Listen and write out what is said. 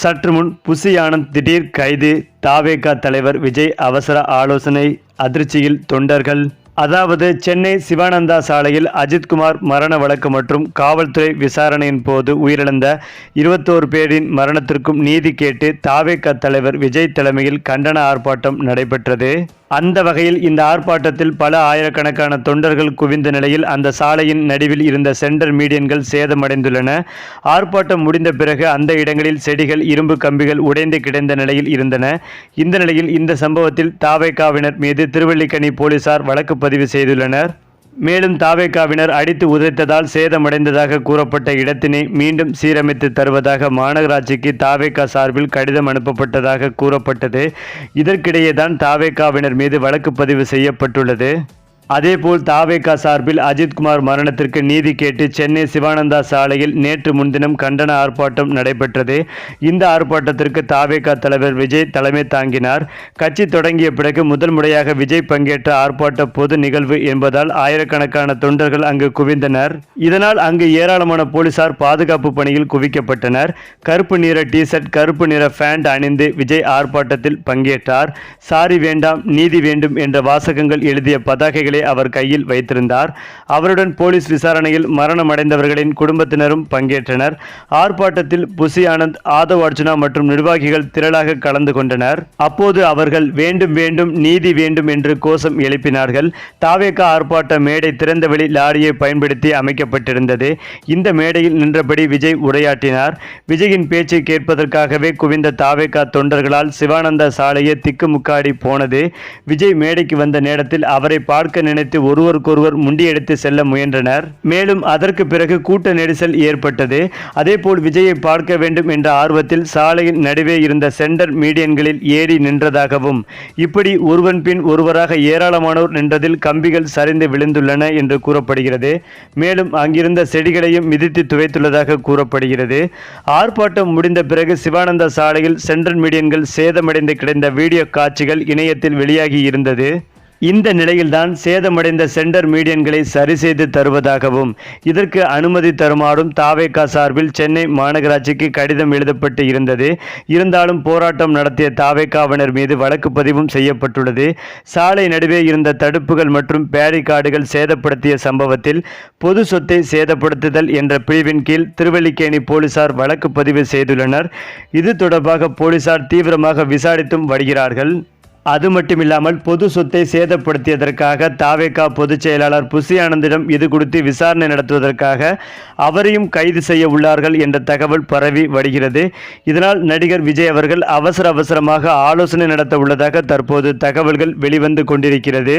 சற்று முன் புசி ஆனந்த் திடீர் கைது. தாவேகா தலைவர் விஜய் அவசர ஆலோசனை அதிர்ச்சியில் தொண்டர்கள். அதாவது சென்னை சிவானந்தா சாலையில் அஜித்குமார் மரண வழக்கு மற்றும் காவல்துறை விசாரணையின் போது உயிரிழந்த இருபத்தோரு பேரின் மரணத்திற்கும் நீதி கேட்டு தாவேகா தலைவர் விஜய் தலைமையில் கண்டன ஆர்ப்பாட்டம் நடைபெற்றது. அந்த வகையில் இந்த ஆர்ப்பாட்டத்தில் பல ஆயிரக்கணக்கான தொண்டர்கள் குவிந்த நிலையில் அந்த சாலையின் நடுவில் இருந்த சென்டர் மீடியன்கள் சேதமடைந்துள்ளன. ஆர்ப்பாட்டம் முடிந்த பிறகு அந்த இடங்களில் செடிகள் இரும்பு கம்பிகள் உடைந்து கிடந்த நிலையில் இருந்தன. இந்த நிலையில் இந்த சம்பவத்தில் தாவைக்காவினர் மீது திருவள்ளிக்கணி போலீசார் வழக்கு பதிவு செய்துள்ளனர். மேலும் தாவேகாவினர் அடித்து உதைத்ததால் சேதமடைந்ததாக கூறப்பட்ட இடத்தினை மீண்டும் சீரமைத்து தருவதாக மாநகராட்சிக்கு தாவேக்கா சார்பில் கடிதம் அனுப்பப்பட்டதாக கூறப்பட்டது. இதற்கிடையேதான் தாவேக்காவினர் மீது வழக்கு பதிவு செய்யப்பட்டுள்ளது. அதேபோல் தாவேகா சார்பில் அஜித்குமார் மரணத்திற்கு நீதி கேட்டு சென்னை சிவானந்தா சாலையில் நேற்று முன்தினம் கண்டன ஆர்ப்பாட்டம் நடைபெற்றது. இந்த ஆர்ப்பாட்டத்திற்கு தாவேகா தலைவர் விஜய் தலைமை தாங்கினார். கட்சி தொடங்கிய பிறகு முதல் முறையாக விஜய் பங்கேற்ற ஆர்ப்பாட்ட பொது நிகழ்வு என்பதால் ஆயிரக்கணக்கான தொண்டர்கள் அங்கு குவிந்தனர். இதனால் அங்கு ஏராளமான போலீசார் பாதுகாப்பு பணியில் குவிக்கப்பட்டனர். கருப்பு நிற டி ஷர்ட் கருப்பு நிற பேண்ட் அணிந்து விஜய் ஆர்ப்பாட்டத்தில் பங்கேற்றார். சாரி வேண்டாம் நீதி வேண்டும் என்ற வாசகங்கள் எழுதிய பதாகைகளை அவர் கையில் வைத்திருந்தார். அவருடன் போலீஸ் விசாரணையில் மரணமடைந்தவர்களின் குடும்பத்தினரும் பங்கேற்றனர். ஆர்ப்பாட்டத்தில் புசி ஆனந்த் ஆதவ் அர்ஜுனா மற்றும் நிர்வாகிகள் திரளாக கலந்து கொண்டனர். அப்போது அவர்கள் வேண்டும் வேண்டும் நீதி வேண்டும் என்று கோஷம் எழுப்பினார்கள். தாவேகா ஆர்ப்பாட்ட மேடை திறந்தவெளி லாரியை பயன்படுத்தி அமைக்கப்பட்டிருந்தது. இந்த மேடையில் நின்றபடி விஜய் உரையாற்றினார். விஜயின் பேச்சை கேட்பதற்காகவே குவிந்த தாவேக்கா தொண்டர்களால் சிவானந்த சாலையே திக்குமுக்காடி போனது. விஜய் மேடைக்கு வந்த நேரத்தில் அவரை பார்க்க நினைத்து ஒருவருக்கொருவர் முண்டியெடுத்து செல்ல முயன்றனர். மேலும் அதற்கு பிறகு கூட்ட நெரிசல் ஏற்பட்டது. அதேபோல் விஜயை பார்க்க வேண்டும் என்ற ஆர்வத்தில் சாலையின் நடுவே இருந்த சென்டர் மீடியன்களில் ஏறி நின்றதாகவும் இப்படி ஒருவன் பின் ஒருவராக ஏராளமானோர் நின்றதில் கம்பிகள் சரிந்து விழுந்துள்ளன என்று கூறப்படுகிறது. மேலும் அங்கிருந்த செடிகளையும் மிதித்து துவைத்துள்ளதாக கூறப்படுகிறது. ஆர்ப்பாட்டம் முடிந்த பிறகு சிவானந்த சாலையில் சென்ட்ரல் மீடியன்கள் சேதமடைந்து கிடந்த வீடியோ காட்சிகள் இணையத்தில் வெளியாகி இருந்தது. இந்த நிலையில்தான் சேதமடைந்த சென்டர் மீடியன்களை சரி செய்து தருவதாகவும் இதற்கு அனுமதி தருமாறும் தாவேகா சார்பில் சென்னை மாநகராட்சிக்கு கடிதம் எழுதப்பட்டு இருந்தது. இருந்தாலும் போராட்டம் நடத்திய தாவேகாவினர் மீது வழக்கு பதிவும் செய்யப்பட்டுள்ளது. சாலை நடுவே இருந்த தடுப்புகள் மற்றும் பேரிகார்டுகள் சேதப்படுத்திய சம்பவத்தில் பொது சொத்தை சேதப்படுத்துதல் என்ற பிரிவின் கீழ் திருவல்லிக்கேணி போலீசார் வழக்கு பதிவு செய்துள்ளனர். இது தொடர்பாக போலீசார் தீவிரமாக விசாரித்தும் வருகிறார்கள். அது மட்டுமில்லாமல் பொது சொத்தை சேதப்படுத்தியதற்காக தாவேகா பொதுச் செயலாளர் புசி ஆனந்திடம் இது குறித்து விசாரணை நடத்துவதற்காக அவரையும் கைது செய்ய உள்ளார்கள் என்ற தகவல் பரவி வருகிறது. இதனால் நடிகர் விஜய் அவர்கள் அவசர அவசரமாக ஆலோசனை நடத்த உள்ளதாக தற்போது தகவல்கள் வெளிவந்து கொண்டிருக்கிறது.